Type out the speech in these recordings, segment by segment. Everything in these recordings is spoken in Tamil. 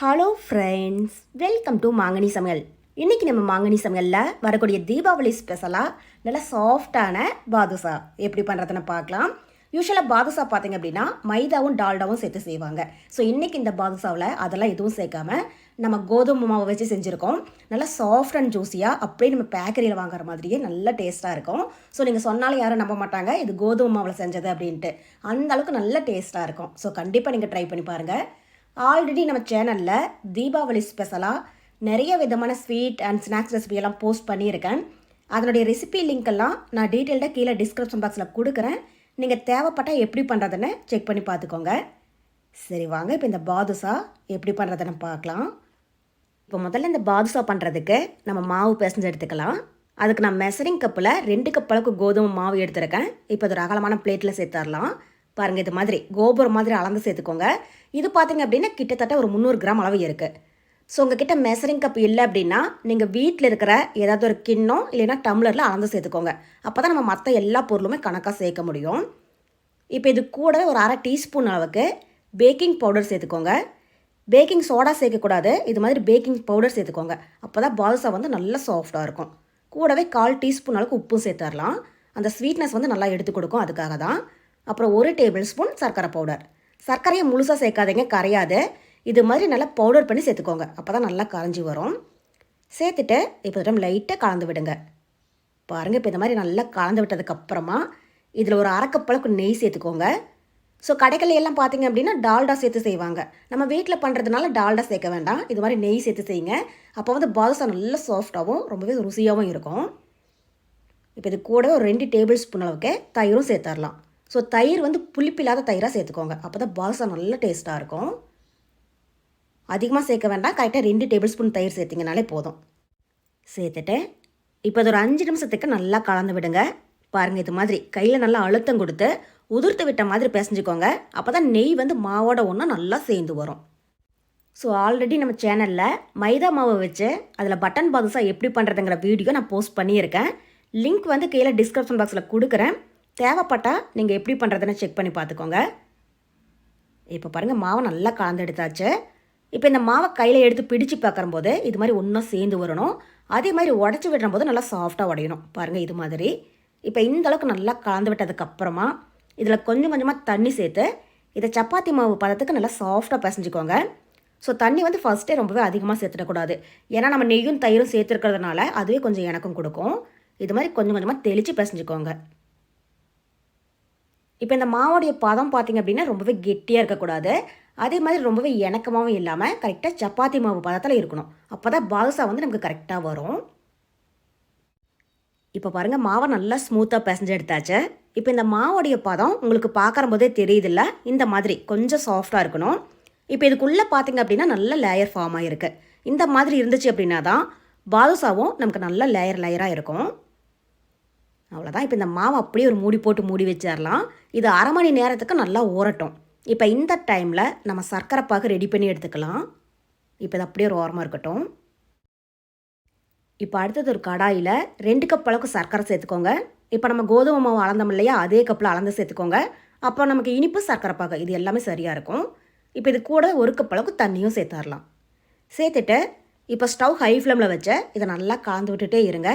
ஹலோ ஃப்ரெண்ட்ஸ் வெல்கம் டு மாங்கனி சமையல் இன்றைக்கி நம்ம மாங்கனி சமையலில் வரக்கூடிய தீபாவளி ஸ்பெஷலாக நல்லா சாஃப்டான பாதுஷா எப்படி பண்ணுறதுன்னு பார்க்கலாம். யூஸ்வலாக பாதுஷா பார்த்தீங்க அப்படின்னா மைதாவும் டால்டாவும் சேர்த்து செய்வாங்க. ஸோ இன்றைக்கி இந்த பாதுஷாவில் அதெல்லாம் எதுவும் சேர்க்காம நம்ம கோதுமை மாவை வச்சு செஞ்சுருக்கோம். நல்லா சாஃப்ட் அண்ட் ஜூஸியாக அப்படியே நம்ம பேக்கரியில் வாங்குற மாதிரியே நல்ல டேஸ்ட்டாக இருக்கும். ஸோ நீங்கள் சொன்னாலும் யாரும் நம்ப மாட்டாங்க இது கோதுமை மாவில் செஞ்சது அப்படின்ட்டு. அந்த அளவுக்கு நல்ல டேஸ்ட்டாக இருக்கும். ஸோ கண்டிப்பாக நீங்கள் ட்ரை பண்ணி பாருங்கள் ஆல்ரெடி நம்ம சேனலில் தீபாவளி ஸ்பெஷலாக நிறைய விதமான ஸ்வீட் அண்ட் ஸ்நாக்ஸ் ரெசிபியெல்லாம் போஸ்ட் பண்ணியிருக்கேன். அதனுடைய ரெசிபி லிங்க் எல்லாம் நான் டீட்டெயில்டாக கீழே டிஸ்கிரிப்ஷன் பாக்ஸில் கொடுக்குறேன். நீங்கள் தேவைப்பட்டால் எப்படி பண்ணுறதுன்னு செக் பண்ணி பார்த்துக்கோங்க. சரி வாங்க. இப்போ இந்த பாதுஷா எப்படி பண்ணுறதுன்னு பார்க்கலாம். இப்போ முதல்ல இந்த பாதுஷா பண்ணுறதுக்கு நம்ம மாவு பிசைஞ்சு எடுத்துக்கலாம். அதுக்கு நான் மெசரிங் கப்பில் ரெண்டு கப் அளவுக்கு கோதுமை மாவு எடுத்துருக்கேன். இப்போ அது ஒரு அகலமான பிளேட்டில் சேர்த்துடலாம். பாருங்கள் இது மாதிரி கோபுரம் மாதிரி அளந்து சேர்த்துக்கோங்க. இது பார்த்தீங்க அப்படின்னா கிட்டத்தட்ட ஒரு முந்நூறு கிராம் அளவு இருக்குது ஸோ உங்ககிட்ட மெசரிங் கப் இல்லை அப்படின்னா நீங்கள் வீட்டில் இருக்கிற ஏதாவது ஒரு கிண்ணம் இல்லைன்னா டம்ளரில் அளந்து சேர்த்துக்கோங்க. அப்போ தான் நம்ம மற்ற எல்லா பொருளுமே கணக்காக சேர்க்க முடியும். இப்போ இது கூட ஒரு அரை டீஸ்பூன் அளவுக்கு பேக்கிங் பவுடர் சேர்த்துக்கோங்க. பேக்கிங் சோடா சேர்க்கக்கூடாது. இது மாதிரி பேக்கிங் பவுடர் சேர்த்துக்கோங்க. அப்போ தான் பாதுஷா வந்து நல்லா சாஃப்டாக இருக்கும். கூடவே கால் டீஸ்பூன் அளவுக்கு உப்பும் சேர்த்துடலாம் அந்த ஸ்வீட்னஸ் வந்து நல்லா எடுத்து கொடுக்கும். அதுக்காக தான் அப்புறம் ஒரு டேபிள் ஸ்பூன் சர்க்கரை பவுடர். சர்க்கரையை முழுசாக சேர்க்காதீங்க கரையாது. இது மாதிரி நல்லா பவுடர் பண்ணி சேர்த்துக்கோங்க. அப்போ தான் நல்லா கரைஞ்சி வரும். சேர்த்துட்டு இப்போ டைம் லைட்டாக கலந்து விடுங்க. பாருங்கள் இப்போ இந்த மாதிரி நல்லா கலந்து விட்டதுக்கப்புறமா இதில் ஒரு அரைக்கப்பளவுக்கு நெய் சேர்த்துக்கோங்க. ஸோ கடைகள் எல்லாம் பார்த்தீங்க அப்படின்னா டால்டா சேர்த்து செய்வாங்க. நம்ம வீட்டில் பண்ணுறதுனால டால்டா சேர்க்க வேண்டாம். இது மாதிரி நெய் சேர்த்து செய்யுங்க. அப்போ வந்து பாதுஷா நல்லா சாஃப்டாகவும் ரொம்பவே ருசியாகவும் இருக்கும். இப்போ இது கூட ஒரு ரெண்டு டேபிள் ஸ்பூன் அளவுக்கு தயிரும் சேர்த்துடலாம் ஸோ தயிர் வந்து புளிப்பில்லாத தயிராக சேர்த்துக்கோங்க. அப்போ தான் பாதுஷா நல்ல டேஸ்ட்டாக இருக்கும். அதிகமாக சேர்க்க வேண்டாம். கரெக்டாக ரெண்டு டேபிள் ஸ்பூன் தயிர் சேர்த்திங்கனாலே போதும். சேர்த்துட்டு இப்போ அது ஒரு அஞ்சு நிமிஷத்துக்கு நல்லா கலந்து விடுங்க. பாருங்கள் இது மாதிரி. கையில் நல்லா அழுத்தம் கொடுத்து உதிர்த்து விட்ட மாதிரி பிசைஞ்சுக்கோங்க. அப்போ தான் நெய் வந்து மாவோட ஒன்றா நல்லா சேர்ந்து வரும். ஸோ ஆல்ரெடி நம்ம சேனலில் மைதா மாவை வச்சு அதில் பட்டன் பாதுஷா எப்படி பண்ணுறதுங்கிற வீடியோ நான் போஸ்ட் பண்ணியிருக்கேன். லிங்க் வந்து கீழே டிஸ்கிரிப்ஷன் பாக்ஸில் கொடுக்குறேன். தேவைப்பட்டால் நீங்கள் எப்படி பண்ணுறதுன்னு செக் பண்ணி பார்த்துக்கோங்க. இப்போ பாருங்கள் மாவை நல்லா கலந்து எடுத்தாச்சு. இப்போ இந்த மாவை கையில் எடுத்து பிடிச்சு பார்க்குறம்போது இது மாதிரி ஒன்றும் சேர்ந்து வரணும். அதே மாதிரி உடச்சி விடுற போது நல்லா சாஃப்டாக உடையணும். பாருங்கள் இது மாதிரி. இப்போ இந்த அளவுக்கு நல்லா கலந்து விட்டதுக்கப்புறமா இதில் கொஞ்சம் கொஞ்சமாக தண்ணி சேர்த்து இதை சப்பாத்தி மாவு பதத்துக்கு நல்லா சாஃப்டாக பிசைஞ்சுக்கோங்க. ஸோ தண்ணி வந்து ஃபஸ்ட்டே ரொம்பவே அதிகமாக சேர்த்துடக்கூடாது. ஏன்னா நம்ம நெய்யும் தயிரும் சேர்த்துருக்கிறதுனால அதுவே கொஞ்சம் எனக்கும் கொடுக்கும். இது மாதிரி கொஞ்சம் கொஞ்சமாக தெளித்து பிசைஞ்சுக்கோங்க. இப்போ இந்த மாவோடைய பதம் பார்த்திங்க அப்படின்னா ரொம்பவே கெட்டியாக இருக்கக்கூடாது. அதே மாதிரி ரொம்பவே இணக்கமாகவும் இல்லாமல் கரெக்டாக சப்பாத்தி மாவு பதத்தில் இருக்கணும். அப்போ தான் பாதுஷா வந்து நமக்கு கரெக்டாக வரும். இப்போ பாருங்கள் மாவை நல்லா ஸ்மூத்தாக பிசைஞ்சு எடுத்தாச்சு. இப்போ இந்த மாவோடைய பதம் உங்களுக்கு பார்க்குற போதே இந்த மாதிரி கொஞ்சம் சாஃப்டாக இருக்கணும். இப்போ இதுக்குள்ளே பார்த்தீங்க அப்படின்னா நல்ல லேயர் ஃபார்ம் ஆகிருக்கு இந்த மாதிரி இருந்துச்சு அப்படின்னா தான் பாதுஷாவும் நமக்கு நல்ல லேயர் லேயராக இருக்கும். அவ்வளோதான் இப்போ இந்த மாவை அப்படியே ஒரு மூடி போட்டு மூடி வச்சிடலாம் இது அரை மணி நேரத்துக்கு நல்லா ஊறட்டும். இப்போ இந்த டைமில் நம்ம சர்க்கரை பாகு ரெடி பண்ணி எடுத்துக்கலாம். இப்போ இது அப்படியே ஒரு ஓரமாக இருக்கட்டும். இப்போ அடுத்தது ஒரு கடாயில் ரெண்டு கப் அளவுக்கு சர்க்கரை சேர்த்துக்கோங்க. இப்போ நம்ம கோதுமை மாவு அளந்தோம் இல்லையா அதே கப்பில் அளந்து சேர்த்துக்கோங்க. அப்போ நமக்கு இனிப்பு சர்க்கரை பாகு இது எல்லாமே சரியாக இருக்கும். இப்போ இது கூட ஒரு கப் அளவுக்கு தண்ணியும் சேர்த்துடலாம் சேர்த்துட்டு இப்போ ஸ்டவ் ஹை ஃப்ளேமில் வச்ச இதை நல்லா கலந்து விட்டுட்டே இருங்க.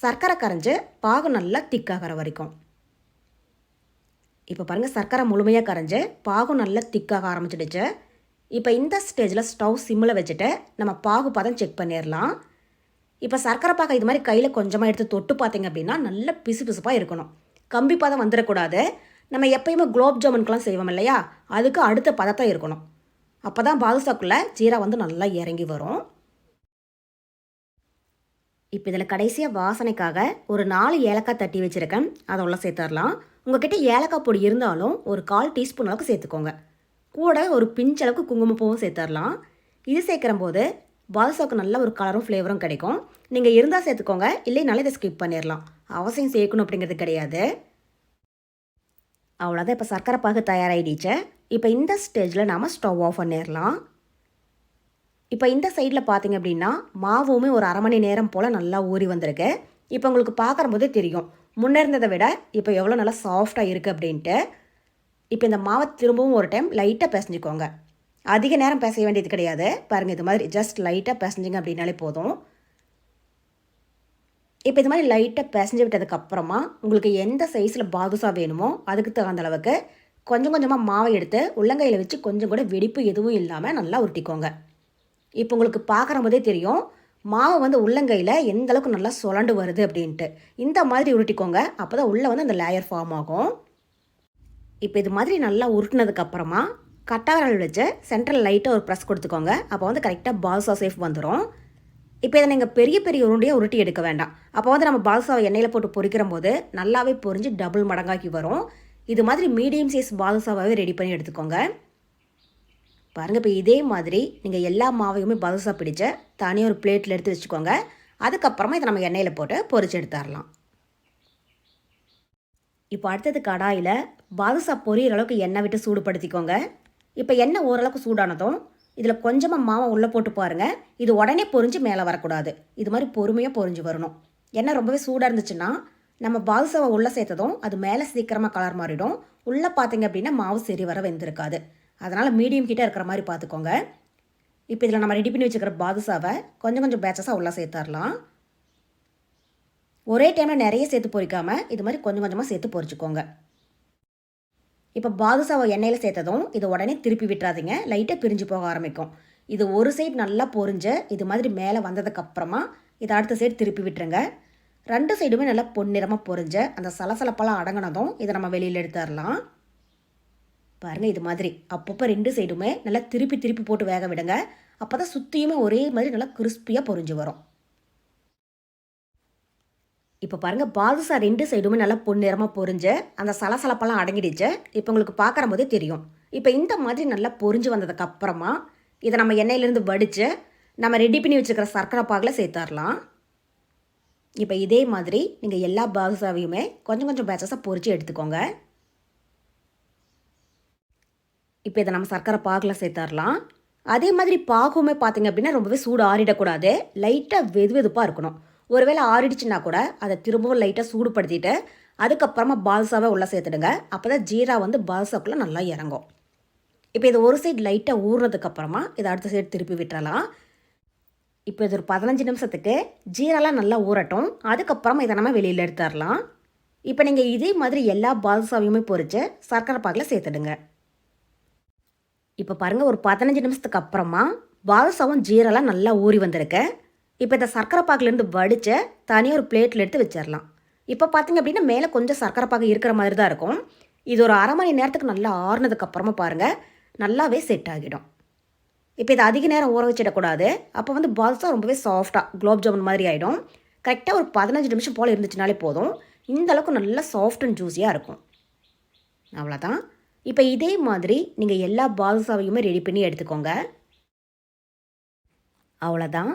சர்க்கரை கரைஞ்சி பாகு நல்லா திக்காகிற வரைக்கும். இப்போ பாருங்கள் சர்க்கரை முழுமையாக கரைஞ்சி பாகு நல்லா திக்காக ஆரம்பிச்சிடுச்சு. இப்போ இந்த ஸ்டேஜில் ஸ்டவ் சிம்மில் வச்சுட்டு நம்ம பாகு பதம் செக் பண்ணிடலாம் இப்போ சர்க்கரை பாக்கை இது மாதிரி கையில் கொஞ்சமாக எடுத்து தொட்டு பார்த்தீங்க அப்படின்னா நல்ல பிசு பிசுப்பாக இருக்கணும். கம்பி பதம் வந்துடக்கூடாது நம்ம எப்பயுமே குலோப் ஜாமுன்கெலாம் செய்வோம் இல்லையா? அதுக்கு அடுத்த பதத்தான் இருக்கணும். அப்போ தான் பாதுஷாக்குள்ளே ஜீரா வந்து நல்லா இறங்கி வரும். இப்போ இதில் கடைசியாக வாசனைக்காக ஒரு நாலு ஏலக்காய் தட்டி வச்சுருக்கேன். அதை உள்ள சேர்த்துடலாம். உங்ககிட்ட ஏலக்காய் பொடி இருந்தாலும் ஒரு கால் டீஸ்பூன் அளவுக்கு சேர்த்துக்கோங்க. கூட ஒரு பிஞ்ச் அளவுக்கு குங்குமப்பூவும் சேர்த்துடலாம். இது சேர்க்குற போது பாதுசாவுக்கு நல்ல ஒரு கலரும் ஃப்ளேவரும் கிடைக்கும். நீங்கள் இருந்தால் சேர்த்துக்கோங்க. இல்லைனாலும் இதை ஸ்கிப் பண்ணிடலாம். அவசியம் சேர்க்கணும் அப்படிங்கிறது கிடையாது. அவ்வளோதான் இப்போ சர்க்கரை பாகு தயாராகிடுச்சு இப்போ இந்த ஸ்டேஜில் நாம் ஸ்டவ் ஆஃப் பண்ணிடலாம். இப்போ இந்த சைடில் பார்த்தீங்க அப்படின்னா மாவுமே ஒரு அரை மணி நேரம் போல் நல்லா ஊறி வந்திருக்கு. இப்போ உங்களுக்கு பார்க்குறம்போதே தெரியும். முன்னே இருந்ததை விட இப்போ எவ்வளோ நல்லா சாஃப்டாக இருக்குது அப்படின்ட்டு. இப்போ இந்த மாவை திரும்பவும் ஒரு டைம் லைட்டாக பிசைஞ்சிக்கோங்க. அதிக நேரம் பேச வேண்டியது கிடையாது. பாருங்கள் இது மாதிரி ஜஸ்ட் லைட்டாக பிசைஞ்சிங்க அப்படின்னாலே போதும். இப்போ இது மாதிரி லைட்டாக பிசைஞ்சு விட்டதுக்கப்புறமா உங்களுக்கு எந்த சைஸில் பாதுஷா வேணுமோ அதுக்கு தகுந்த அளவுக்கு கொஞ்சம் கொஞ்சமாக மாவை எடுத்து உள்ளங்கையில் வச்சு கொஞ்சம் கூட வெடிப்பு எதுவும் இல்லாமல் நல்லா உருட்டிக்கோங்க. இப்போ உங்களுக்கு பார்க்குற போதே தெரியும் மாவு வந்து உள்ளங்கையில் எந்த அளவுக்கு நல்லா சுழண்டு வருது அப்படின்ட்டு. இந்த மாதிரி உருட்டிக்கோங்க அப்போ தான் உள்ளே வந்து அந்த லேயர் ஃபார்ம் ஆகும். இப்போ இது மாதிரி நல்லா உருட்டினதுக்கப்புறமா கட்டாவிரல் வச்சு சென்ட்ரல் லைட்டாக ஒரு ப்ரெஸ் கொடுத்துக்கோங்க. அப்போ வந்து கரெக்டாக பால்சா சேஃப் வந்துடும் இப்போ இதை நீங்கள் பெரிய பெரிய உருண்டையாக உருட்டி எடுக்க வேண்டாம். அப்போ வந்து நம்ம பால்சாவை எண்ணெயில் போட்டு பொறிக்கிற போது நல்லாவே பொரிஞ்சு டபுள் மடங்காக்கி வரும். இது மாதிரி மீடியம் சைஸ் பால்சாவாகவே ரெடி பண்ணி எடுத்துக்கோங்க. பாருங்கள் இப்போ இதே மாதிரி நீங்கள் எல்லா மாவையுமே பாதுஷா பிடிச்ச தனியாக ஒரு பிளேட்டில் எடுத்து வச்சுக்கோங்க. அதுக்கப்புறமா இதை நம்ம எண்ணெயில் போட்டு பொரிச்சு எடுத்துடலாம். இப்போ அடுத்தது கடாயில் பாதுசா பொரியிற அளவுக்கு எண்ணெய் விட்டு சூடுபடுத்திக்கோங்க. இப்போ எண்ணெய் ஓரளவுக்கு சூடானதும் இதில் கொஞ்சமாக மாவை உள்ளே போட்டு பாருங்கள் இது உடனே பொரிஞ்சு மேலே வரக்கூடாது. இது மாதிரி பொறுமையாக பொரிஞ்சு வரணும். எண்ணெய் ரொம்பவே சூடாக இருந்துச்சுன்னா நம்ம பாதுசாவை உள்ளே சேர்த்ததும் அது மேலே சீக்கிரமாக கலர் மாறிடும். உள்ளே பார்த்தீங்க அப்படின்னா மாவு சரி வர வெந்திருக்காது. அதனால் மீடியம் கிட்டே இருக்கிற மாதிரி பார்த்துக்கோங்க. இப்போ இதில் நம்ம ரெடி பண்ணி வச்சுக்கிற பாதுஷாவை கொஞ்சம் கொஞ்சம் பேச்சஸாக உள்ளே சேர்த்துடலாம். ஒரே டைமில் நிறைய சேர்த்து பொறிக்காமல் இது மாதிரி கொஞ்சம் கொஞ்சமாக சேர்த்து பொரிச்சுக்கோங்க இப்போ பாதுஷாவை எண்ணெயில் சேர்த்ததும் இது உடனே திருப்பி விட்டுறாதீங்க. லைட்டாக பிரிஞ்சு போக ஆரம்பிக்கும். இது ஒரு சைடு நல்லா பொறிஞ்சு இது மாதிரி மேலே வந்ததுக்கப்புறமா இதை அடுத்த சைடு திருப்பி விட்டுருங்க. ரெண்டு சைடுமே நல்லா பொன்னிறமாக பொரிஞ்ச அந்த சலசலப்பெல்லாம் அடங்கினதும் இதை நம்ம வெளியில் எடுத்துடலாம். பாருங்கள் இது மாதிரி. அப்பப்போ ரெண்டு சைடுமே நல்லா திருப்பி திருப்பி போட்டு வேக விடுங்க. அப்போ தான் சுற்றியுமே ஒரே மாதிரி நல்லா கிறிஸ்பியாக பொரிஞ்சு வரும். இப்போ பாருங்கள் பாதுசா ரெண்டு சைடுமே நல்லா பொன்னிறமாக பொரிஞ்சு அந்த சலசலப்பெல்லாம் அடங்கிடுச்சு. இப்போ உங்களுக்கு பார்க்குற போதே தெரியும். இப்போ இந்த மாதிரி நல்லா பொரிஞ்சு வந்ததுக்கப்புறமா இதை நம்ம எண்ணெயிலேருந்து வடித்து நம்ம ரெடி பண்ணி வச்சுருக்கிற சர்க்கரை பாகில் சேர்த்துடலாம் இப்போ இதே மாதிரி நீங்கள் எல்லா பாதுசாவையுமே கொஞ்சம் கொஞ்சம் பேச்சஸாக பொறிச்சு எடுத்துக்கோங்க. இப்போ இதை நம்ம சர்க்கரை பாகில் சேர்த்துடலாம் அதே மாதிரி பாகுமே பார்த்தீங்க அப்படின்னா ரொம்பவே சூடு ஆறிடக்கூடாது. லைட்டாக வெது வெதுப்பாக இருக்கணும். ஒருவேளை ஆறிடுச்சுன்னா கூட அதை திரும்பவும் லைட்டாக சூடுபடுத்திட்டு அதுக்கப்புறமா பால்சாவை உள்ளே சேர்த்துடுங்க. அப்போ தான் ஜீரா வந்து பால்சாக்குள்ளே நல்லா இறங்கும். இப்போ இது ஒரு சைடு லைட்டாக ஊறுனதுக்கப்புறமா இதை அடுத்த சைடு திருப்பி விட்டுறலாம். இப்போ இது ஒரு பதினஞ்சு நிமிஷத்துக்கு ஜீராலாம் நல்லா ஊறட்டும். அதுக்கப்புறமா இதை நம்ம வெளியில் எடுத்துடலாம் இப்போ நீங்கள் இதே மாதிரி எல்லா பால்சாவையுமே பொறிச்சு சர்க்கரை பாகில் சேர்த்துடுங்க. இப்போ பாருங்கள் ஒரு பதினஞ்சு நிமிஷத்துக்கு அப்புறமா பால்சாவும் ஜீரெல்லாம் நல்லா ஊறி வந்திருக்கு. இப்போ இந்த சர்க்கரை பாக்குலேருந்து வடித்த தனியாக ஒரு பிளேட்டில் எடுத்து வச்சிடலாம் இப்போ பார்த்தீங்க அப்படின்னா மேலே கொஞ்சம் சர்க்கரை பாக்கு இருக்கிற மாதிரி தான் இருக்கும். இது ஒரு அரை மணி நேரத்துக்கு நல்லா ஆறுனதுக்கு அப்புறமா பாருங்கள் நல்லாவே செட் ஆகிடும். இப்போ இதை அதிக நேரம் ஊற வச்சிடக்கூடாது. அப்போ வந்து பாதுசா ரொம்பவே சாஃப்டாக குலோப் ஜாமுன் மாதிரி ஆகிடும் கரெக்டாக ஒரு பதினஞ்சு நிமிஷம் போல் இருந்துச்சுனாலே போதும். இந்த அளவுக்கு நல்லா சாஃப்ட் அண்ட் ஜூஸியாக இருக்கும். அவ்வளோதான் இப்போ இதே மாதிரி நீங்கள் எல்லா பாதுசாவையுமே ரெடி பண்ணி எடுத்துக்கோங்க. அவ்வளோதான்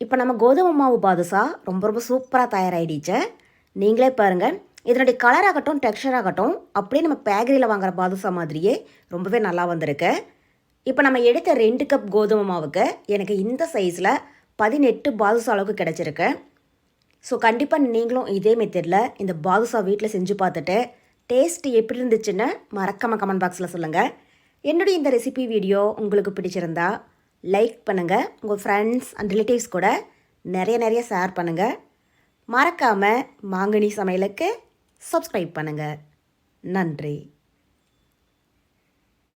இப்போ நம்ம கோதுமை மாவு பாதுஷா ரொம்ப ரொம்ப சூப்பராக தயாராகிடுச்சு நீங்களே பாருங்கள் இதனுடைய கலர் ஆகட்டும் டெக்ஸ்டர் ஆகட்டும் அப்படியே நம்ம பேக்கரியில் வாங்குற பாதுஷா மாதிரியே ரொம்பவே நல்லா வந்திருக்கு. இப்போ நம்ம எடுத்த ரெண்டு கப் கோதுமை மாவுக்கு எனக்கு இந்த சைஸில் பதினெட்டு பாதுஷா அளவுக்கு கிடச்சிருக்கு. ஸோ கண்டிப்பாக நீங்களும் இதே மெத்தடில் இந்த பாதுசா வீட்டில் செஞ்சு பார்த்துட்டு டேஸ்ட் எப்படி இருந்துச்சுன்னு மறக்காம கமெண்ட் பாக்ஸில் சொல்லுங்கள் என்னுடைய இந்த ரெசிபி வீடியோ உங்களுக்கு பிடிச்சிருந்தா லைக் பண்ணுங்கள் உங்கள் ஃப்ரெண்ட்ஸ் அண்ட் ரிலேட்டிவ்ஸ் கூட நிறைய நிறைய ஷேர் பண்ணுங்கள் மறக்காமல் மாங்கனி சமையலுக்கு சப்ஸ்கிரைப் பண்ணுங்கள் நன்றி.